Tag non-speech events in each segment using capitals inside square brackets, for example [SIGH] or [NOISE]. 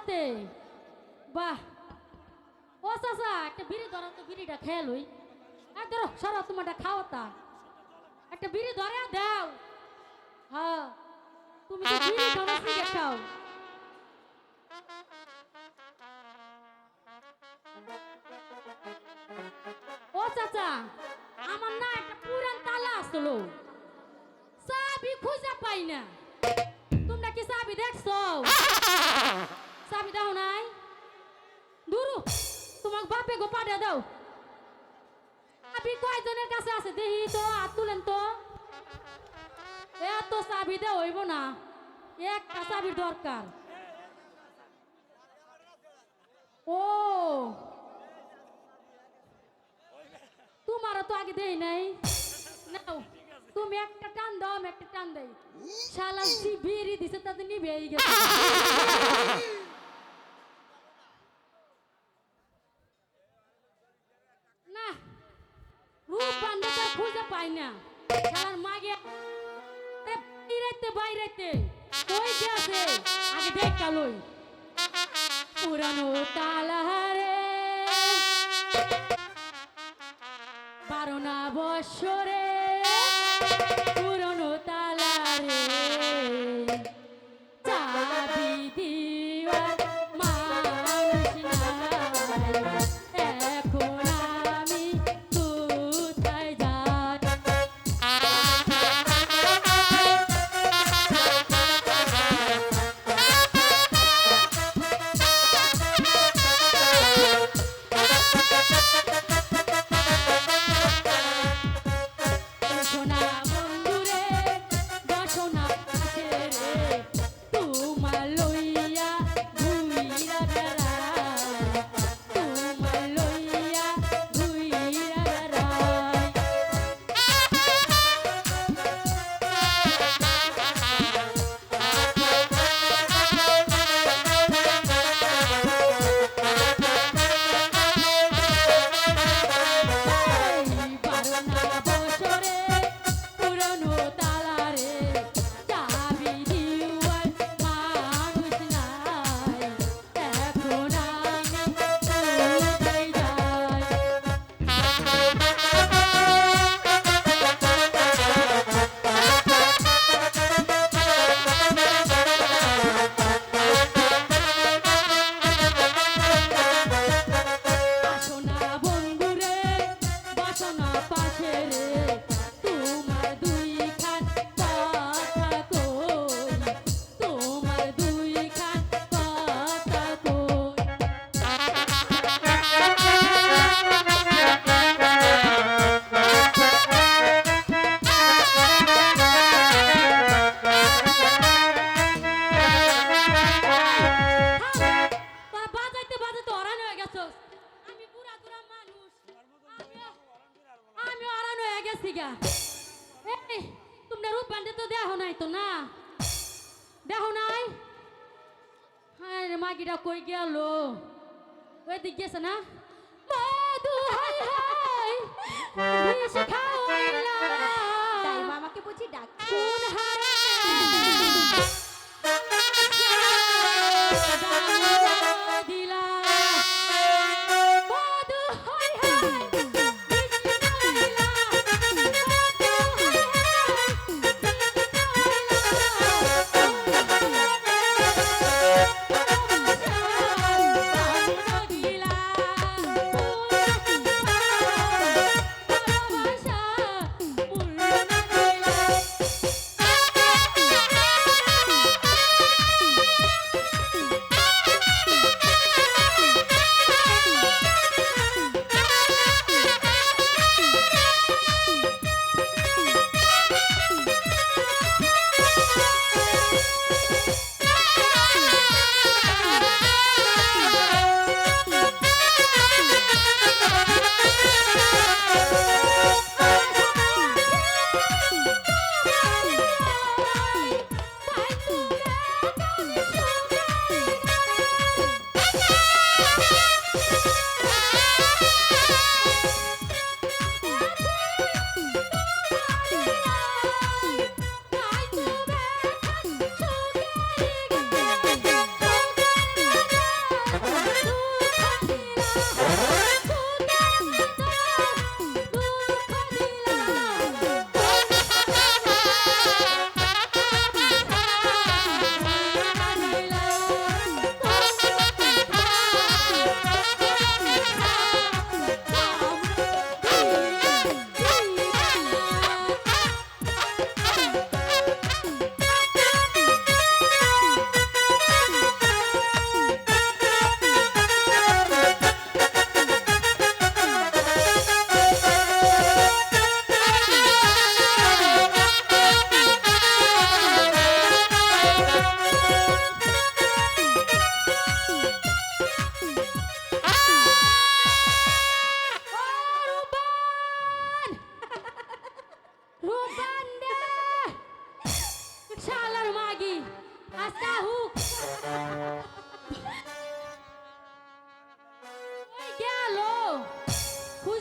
সাথে বাহ। ও চাচা, একটা বিড়ি ধরো, তো বিড়িটা খেয়ে লই। এই ধরো, সরো তোমারটা খাও তা একটা বিড়ি ধরে দাও। হ্যাঁ। তুমি তো বিড়ি না সিগারেট খাও। ও চাচা, আমার না একটা পুরান তালা আসলো। চাবি খুঁজে পাই না। তোমরা কি চাবি দেখছ? [LAUGHS] চাবি দাও নাই। দুরু, তোমাক বাপে গো পাড়া দাও। চাবি কয়জনের কাছে আছে দেখি তো, হাত তুলেন তো। এত চাবি দেওয়া হইব না, একটা চাবির দরকার। ও, তোমারও তো আগে দেই নাই। নাও, তুমি একটা টান দাও, আমি একটা টান দেই। শালা বিড়ি দিছে, তাতে নিবে গেছে না রূপ বান্ধবটা খুঁজে না। শালার মাগে বাইরেতে বাইরেতে কই গেছে? আগে দেখ কালই পুরানো তালাহারে বারো না বছরে পুরনো তালারে মাগিটা কই গেল ওই দিক গেছে না মধু হাই হাই বিষ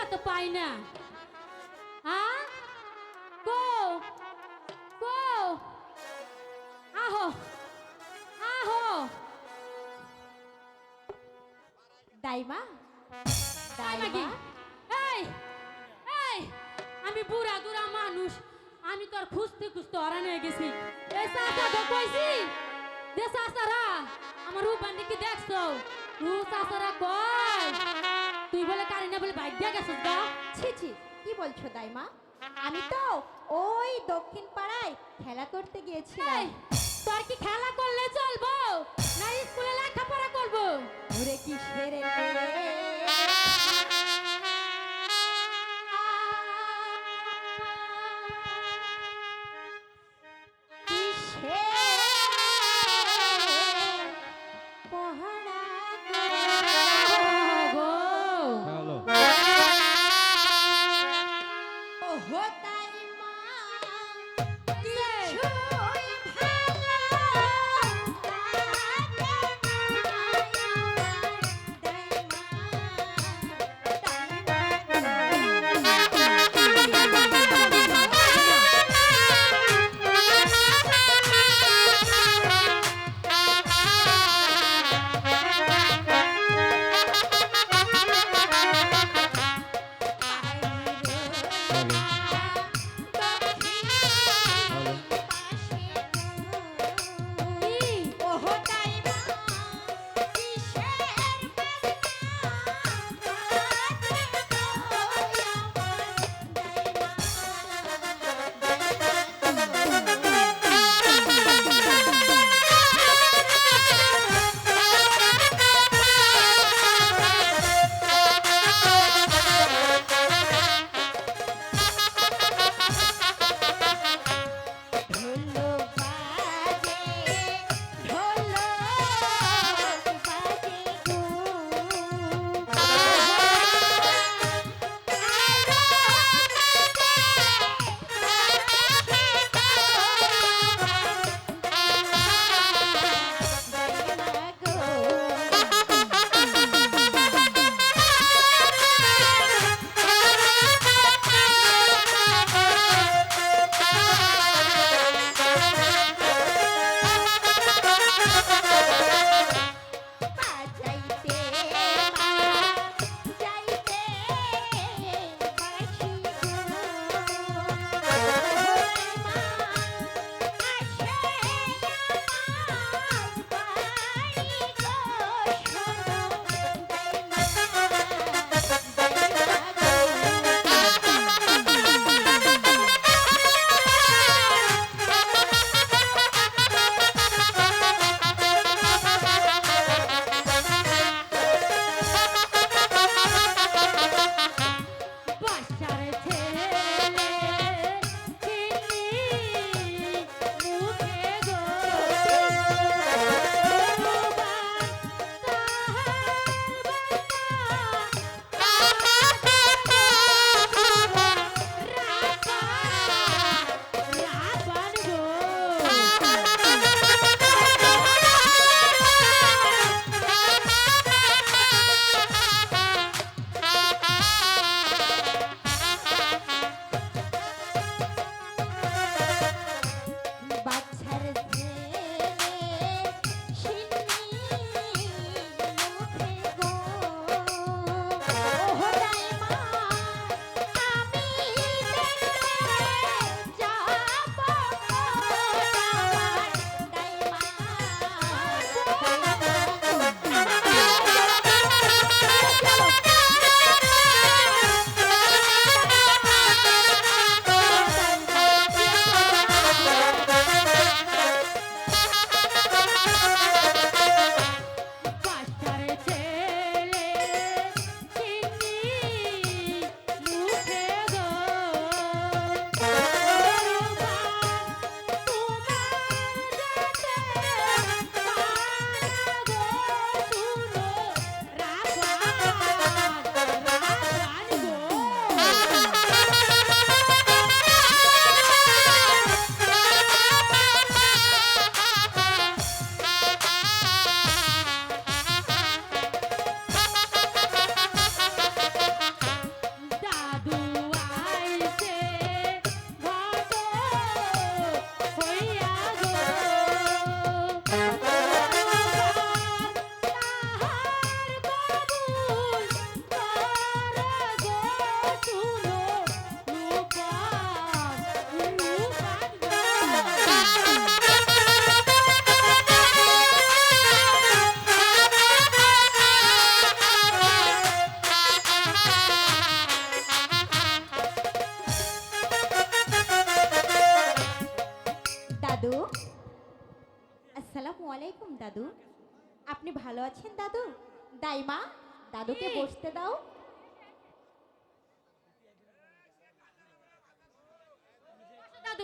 খুঁজা তো পাই না। হ্যাঁ কো? কো? আহো। আহো। দাইমা? দাইমা? এই এই আমি বুড়া দুরা মানুষ আমি তোর খুঁজতে খুঁজতে হরান হয়ে গেছি। এই চাচা তো কইছি? যে চাচারা আমার রূপান্ডি কি দেখছ? রূ চাচারা কয় তুই বলে কারি না বলে বাইক দিয়ে গেছিস গা? ছি ছি কি বলছো দাইমা? আমি তো ওই দক্ষিণ পাড়ায় খেলা করতে গিয়েছিলাম। তোর কি খেলা করলে চলবো? না স্কুলে লেখাপড়া করব? ওরে কি সেরে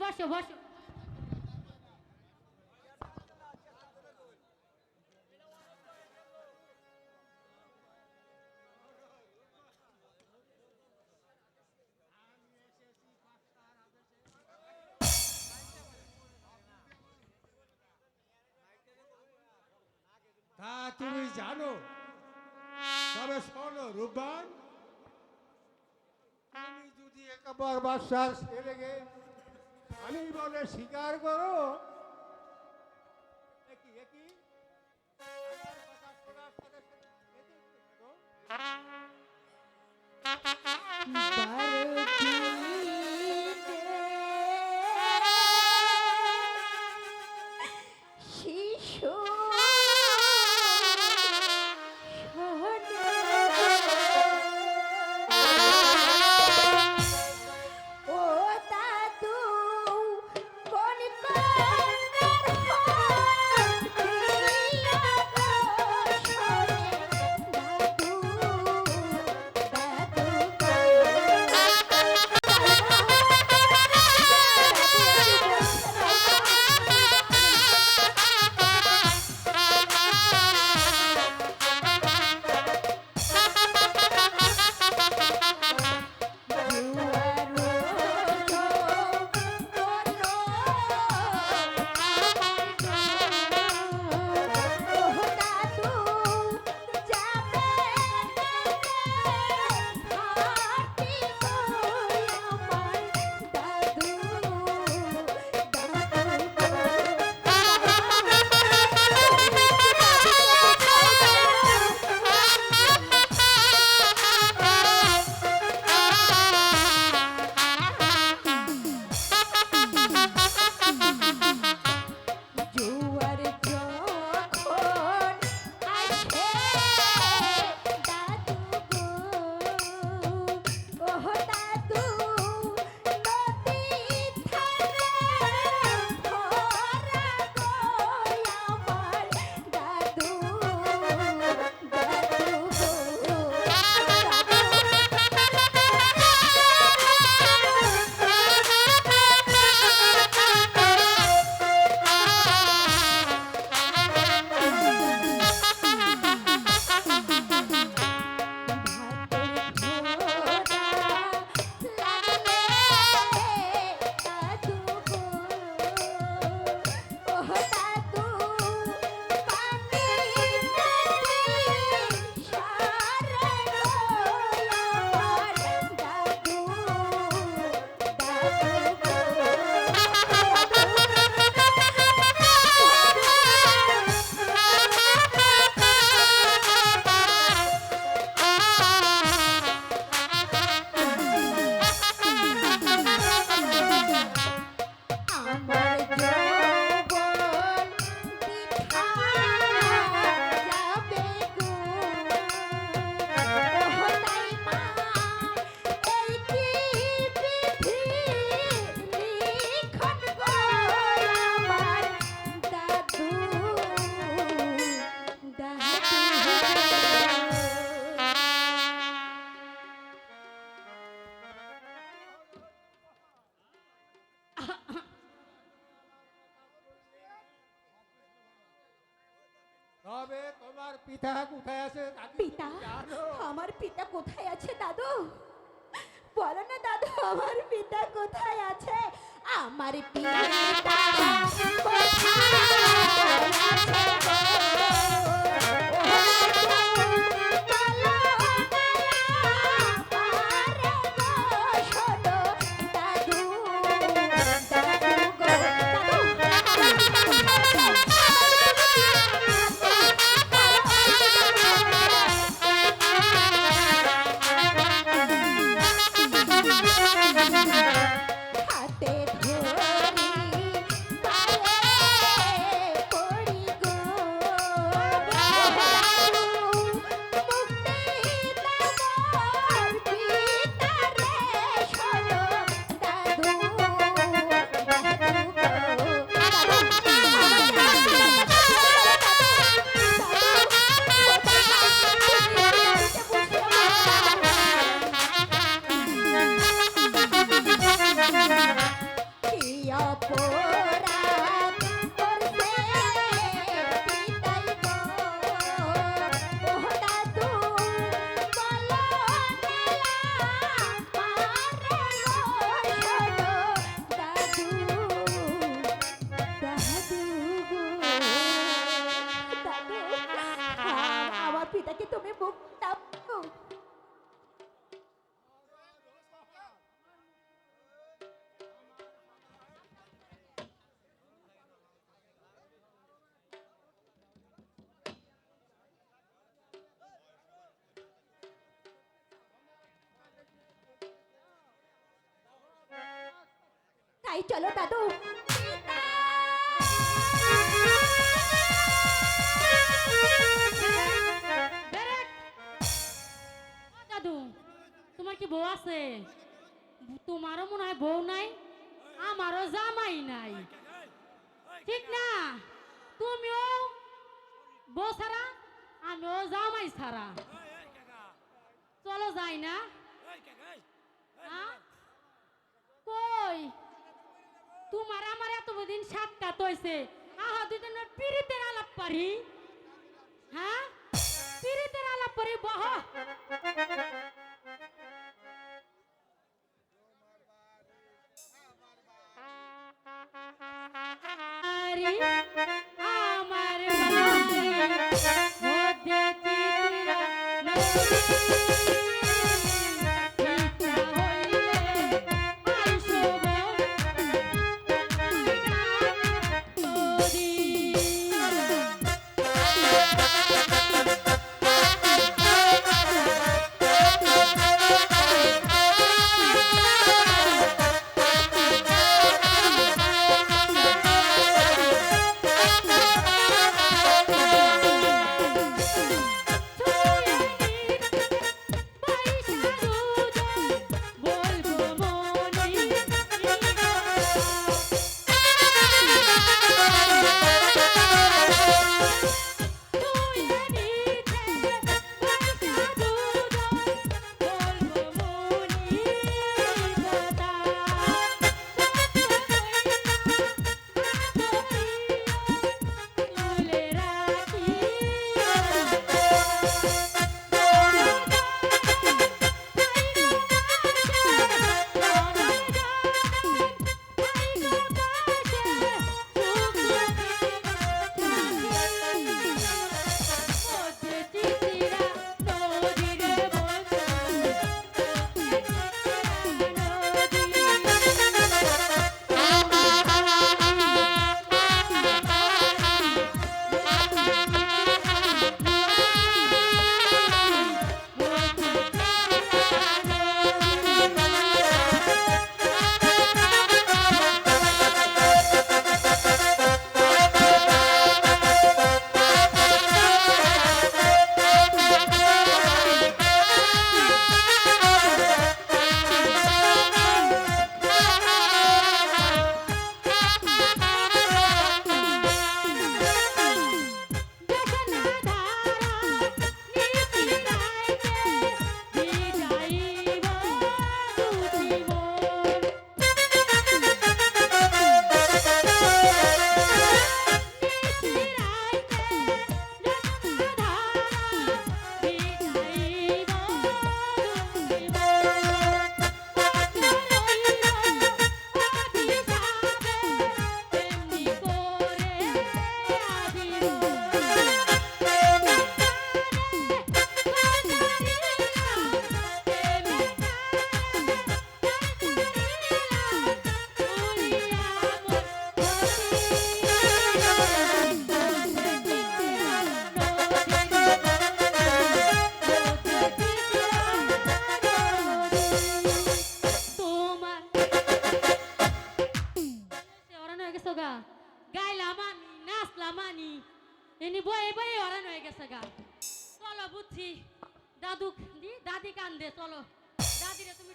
বসো বসো। তা তুমি জানো তবে শোনো রূপবান তুমি যদি একবার বাসার ছেলেকে আমি বলে স্বীকার করো। দেখি। Bye. পিতা কোথায় আছে? পিতা? আমার পিতা কোথায় আছে দাদু? বলো না দাদু আমার পিতা কোথায় আছে? আমার পিতা কোথায় আছে? চলো দাদু। দাদু তোমার কি বউ আছে? তোমারও মনে হয় বউ নাই আমারও জামাই নাই। ঠিক না? তুমিও বউ ছাড়া আমিও জামাই ছাড়া। চলো যাই না। হ্যাঁ? কই? তোমার আমার এত দিন সাক্ষাৎ হয়েছে আহা, দুজনের পিরিতের আলাপ পারি। হ্যাঁ? পিরিতের আলাপ পারি, বহ। আমার মধ্যে চিত্রা তুমি বয়ে বয়ে হরান হয়ে গেছে গা। চলো বুঝছি, দাদু দাদি কান্দে, চলো। দাদিরে তুমি